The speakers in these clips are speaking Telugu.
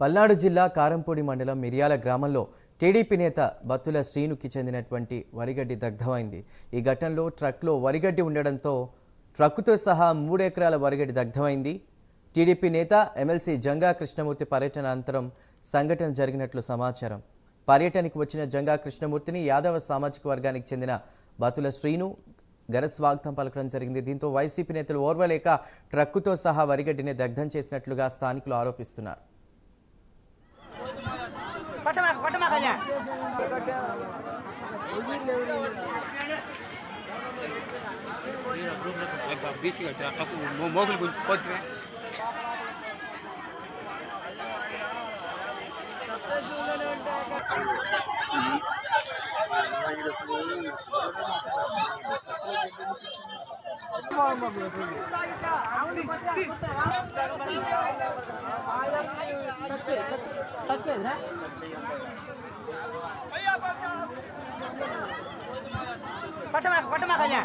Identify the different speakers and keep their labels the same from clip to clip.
Speaker 1: పల్నాడు జిల్లా కారంపూడి మండలం మిరియాల గ్రామంలో టీడీపీ నేత బత్తుల శ్రీనుకి చెందినటువంటి వరిగడ్డి దగ్ధమైంది. ఈ ఘటనలో ట్రక్లో వరిగడ్డి ఉండడంతో ట్రక్కుతో సహా మూడు ఎకరాల వరిగడ్డి దగ్ధమైంది. టీడీపీ నేత ఎమ్మెల్సీ జంగా కృష్ణమూర్తి పర్యటన అనంతరం సంఘటన జరిగినట్లు సమాచారం. పర్యటనకు వచ్చిన జంగా కృష్ణమూర్తిని యాదవ సామాజిక వర్గానికి చెందిన బతుల శ్రీను ఘనస్వాగతం పలకడం జరిగింది. దీంతో వైసీపీ నేతలు ఓర్వలేక ట్రక్కుతో సహా వరిగడ్డిని దగ్ధం చేసినట్లుగా స్థానికులు ఆరోపిస్తున్నారు.
Speaker 2: Kota makanya. Thank you.
Speaker 3: కొట్టమాక అయ్యా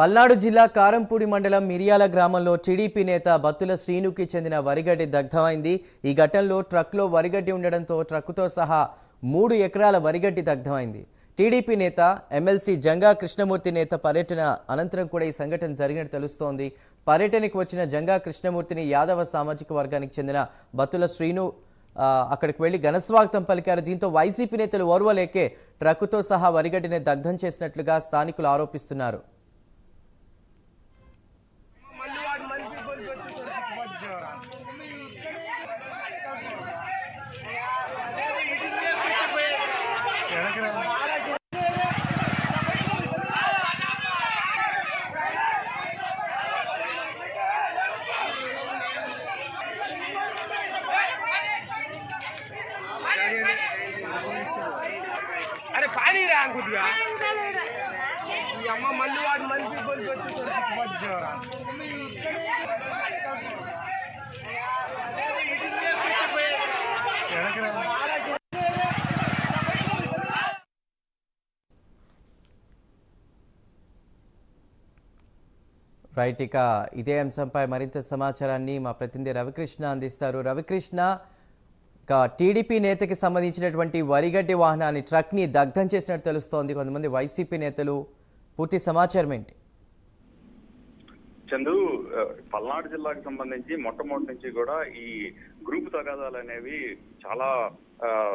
Speaker 1: పల్నాడు జిల్లా కారంపూడి మండలం మిరియాల గ్రామంలో టీడీపీ నేత బత్తుల శ్రీనుకి చెందిన వరిగడ్డి దగ్ధమైంది. ఈ ఘటనలో ట్రక్లో వరిగడ్డి ఉండడంతో ట్రక్కుతో సహా మూడు ఎకరాల వరిగడ్డి దగ్ధమైంది. టీడీపీ నేత ఎమ్మెల్సీ జంగా కృష్ణమూర్తి నేత పర్యటన అనంతరం కూడా ఈ సంఘటన జరిగినట్టు తెలుస్తోంది. పర్యటనకు వచ్చిన జంగా కృష్ణమూర్తిని యాదవ సామాజిక వర్గానికి చెందిన బత్తుల శ్రీను అక్కడికి వెళ్ళి ఘనస్వాగతం పలికారు. దీంతో వైసీపీ నేతలు ఓర్వలేకే ట్రక్కుతో సహా వరిగడ్డిని దగ్ధం చేసినట్లుగా స్థానికులు ఆరోపిస్తున్నారు.
Speaker 2: రా కొద్దిగా ఈ అమ్మ మళ్ళీ వాడు మంచి ఇబ్బంది
Speaker 1: రైట్ ఇక ఇదే అంశంపై మరింత సమాచారాన్ని మా ప్రతినిధి రవికృష్ణ అందిస్తారు. రవికృష్ణ టీడీపీ నేతకి సంబంధించినటువంటి వరిగడ్డి వాహనాన్ని ట్రక్ని దగ్ధం చేసినట్టు తెలుస్తోంది. కొంతమంది వైసీపీ నేతలు పూర్తి సమాచారం ఏంటి?
Speaker 4: చందు పల్నాడు జిల్లాకు సంబంధించి మొట్టమొదటి నుంచి కూడా ఈ గ్రూప్ తగాదాలు అనేవి చాలా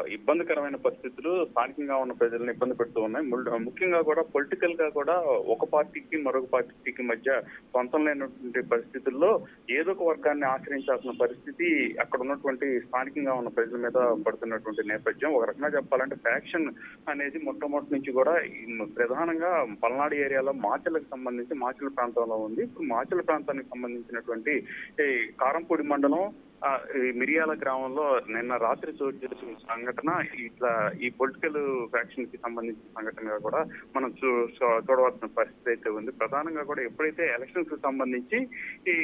Speaker 4: ఇబ్బందికరమైన పరిస్థితులు స్థానికంగా ఉన్న ప్రజలను ఇబ్బంది పెడుతూ ఉన్నాయి. ముల్- ముఖ్యంగా కూడా పొలిటికల్గా కూడా ఒక పార్టీకి మరొక పార్టీకి మధ్య సొంతం లేనటువంటి పరిస్థితుల్లో ఏదో ఒక వర్గాన్ని ఆశ్రయించాల్సిన పరిస్థితి అక్కడ ఉన్నటువంటి స్థానికంగా ఉన్న ప్రజల మీద పడుతున్నటువంటి నేపథ్యం. ఒక రకంగా చెప్పాలంటే ఫ్యాక్షన్ అనేది మొట్టమొదటి నుంచి కూడా ప్రధానంగా పల్నాడు ఏరియాలో మాచలకు సంబంధించి మాచల ప్రాంతంలో ఉంది. ఇప్పుడు మాచల ప్రాంతానికి సంబంధించినటువంటి ఈ కారంపూడి మండలం ఈ మిరియాల గ్రామంలో నిన్న రాత్రి చోటు చేసిన సంఘటన ఇట్లా ఈ పొలిటికల్ ఫ్యాక్షన్కి సంబంధించిన సంఘటనగా కూడా మనం చూ చూడవలసిన పరిస్థితి అయితే ఉంది. ప్రధానంగా కూడా ఎప్పుడైతే ఎలక్షన్స్కి సంబంధించి ఈ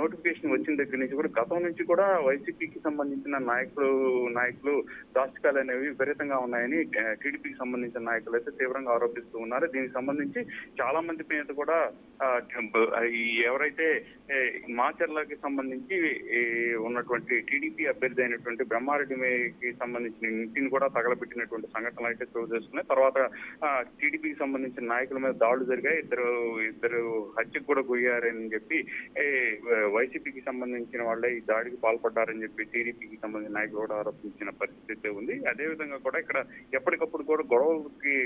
Speaker 4: నోటిఫికేషన్ వచ్చిన దగ్గర నుంచి కూడా గతం నుంచి కూడా వైసీపీకి సంబంధించిన నాయకులు నాయకులు దాష్టికాలు అనేవి విపరీతంగా ఉన్నాయని టీడీపీకి సంబంధించిన నాయకులు అయితే తీవ్రంగా ఆరోపిస్తూ ఉన్నారు. దీనికి సంబంధించి చాలా మంది మీద కూడా ఎవరైతే మాచర్లకి సంబంధించి ఉన్నటువంటి టీడీపీ అభ్యర్థి అయినటువంటి బ్రహ్మారెడ్డికి సంబంధించిన ఇంటిని కూడా తగలబెట్టినటువంటి సంఘటనలు అయితే చోటు చేసుకున్నాయి. తర్వాత టీడీపీకి సంబంధించిన నాయకుల మీద దాడులు జరిగాయి. ఇద్దరు ఇద్దరు హత్యకు కూడా గురయ్యారని చెప్పి వైసీపీకి సంబంధించిన వాళ్ళే ఈ దాడికి పాల్పడ్డారని చెప్పి టీడీపీకి సంబంధించిన నాయకులు కూడా ఆరోపించిన పరిస్థితి అయితే ఉంది. అదేవిధంగా కూడా ఇక్కడ ఎప్పటికప్పుడు కూడా గొడవలకి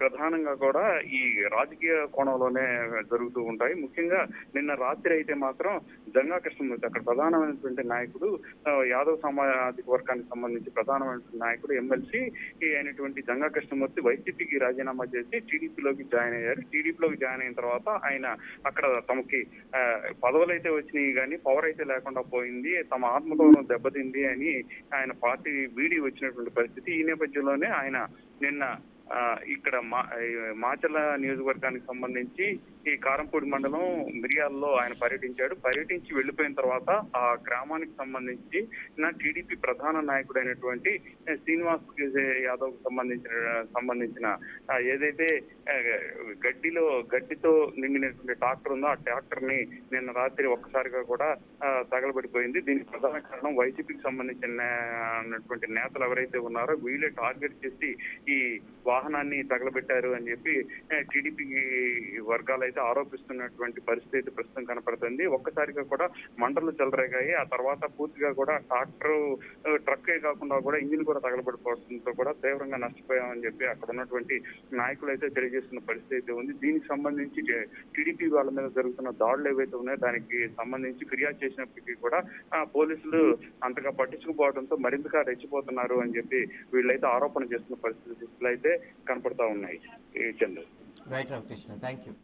Speaker 4: ప్రధానంగా కూడా ఈ రాజకీయ కోణంలోనే జరుగుతూ ఉంటాయి. ముఖ్యంగా నిన్న రాత్రి అయితే మాత్రం జంగా కృష్ణమూర్తి అక్కడ ప్రధానమైనటువంటి నాయకుడు యాదవ్ సామాజిక వర్గానికి సంబంధించి ప్రధానమైనటువంటి నాయకుడు ఎమ్మెల్సీ అయినటువంటి గంగా కృష్ణమూర్తి వైసీపీకి రాజీనామా చేసి టీడీపీలోకి జాయిన్ అయ్యారు. టీడీపీలోకి జాయిన్ అయిన తర్వాత ఆయన అక్కడ తమకి ఆ, పదవులు అయితే వచ్చినాయి కానీ పవర్ అయితే లేకుండా పోయింది. తమ ఆత్మగౌరవం దెబ్బతింది అని ఆయన పార్టీ వీడి వచ్చినటువంటి పరిస్థితి. ఈ నేపథ్యంలోనే ఆయన నిన్న ఇక్కడ మా మాచల నియోజకవర్గానికి సంబంధించి ఈ కారంపూడి మండలం మిరియాల్లో ఆయన పర్యటించాడు. పర్యటించి వెళ్ళిపోయిన తర్వాత ఆ గ్రామానికి సంబంధించి నా టీడీపీ ప్రధాన నాయకుడైనటువంటి శ్రీనివాస్ యాదవ్ సంబంధించిన సంబంధించిన ఏదైతే గడ్డిలో గడ్డితో నిండినటువంటి ట్రాక్టర్ ఉందో ఆ ట్రాక్టర్ని నిన్న రాత్రి ఒక్కసారిగా కూడా తగలబడిపోయింది. దీనికి ప్రధాన కారణం వైసీపీకి సంబంధించిన నేతలు ఎవరైతే ఉన్నారో వీళ్ళే టార్గెట్ చేసి ఈ వాహనాన్ని తగలబెట్టారు అని చెప్పి టీడీపీ వర్గాలు అయితే ఆరోపిస్తున్నటువంటి పరిస్థితి ప్రస్తుతం కనపడుతుంది. ఒక్కసారిగా కూడా మంటలు చెలరేగాయి. ఆ తర్వాత పూర్తిగా కూడా ట్రాక్టర్ ట్రక్కే కాకుండా కూడా ఇంజిన్ కూడా తగలబడిపోవడంతో కూడా తీవ్రంగా నష్టపోయామని చెప్పి అక్కడ ఉన్నటువంటి నాయకులు అయితే తెలియజేస్తున్న పరిస్థితి అయితే ఉంది. దీనికి సంబంధించి టీడీపీ వాళ్ళ మీద జరుగుతున్న దాడులు ఏవైతే ఉన్నాయో దానికి సంబంధించి ఫిర్యాదు చేసినప్పటికీ కూడా పోలీసులు అంతగా పట్టించుకుపోవడంతో మరింతగా రెచ్చిపోతున్నారు అని చెప్పి వీళ్ళైతే ఆరోపణ చేస్తున్న పరిస్థితులు అయితే కనపడతా ఉన్నాయి Chandra
Speaker 1: right Ramakrishna thank you